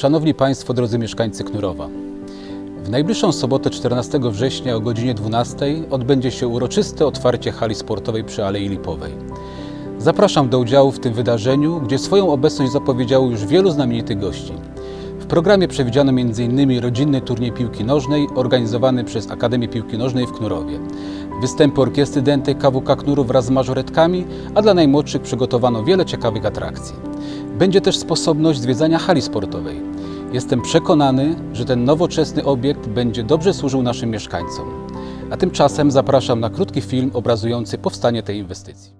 Szanowni Państwo, drodzy mieszkańcy Knurowa. W najbliższą sobotę 14 września o godzinie 12 odbędzie się uroczyste otwarcie hali sportowej przy Alei Lipowej. Zapraszam do udziału w tym wydarzeniu, gdzie swoją obecność zapowiedziało już wielu znamienitych gości. Programie przewidziano m.in. rodzinny turniej piłki nożnej organizowany przez Akademię Piłki Nożnej w Knurowie. Występy orkiestry dętej KWK Knurów wraz z mażoretkami, a dla najmłodszych przygotowano wiele ciekawych atrakcji. Będzie też sposobność zwiedzania hali sportowej. Jestem przekonany, że ten nowoczesny obiekt będzie dobrze służył naszym mieszkańcom. A tymczasem zapraszam na krótki film obrazujący powstanie tej inwestycji.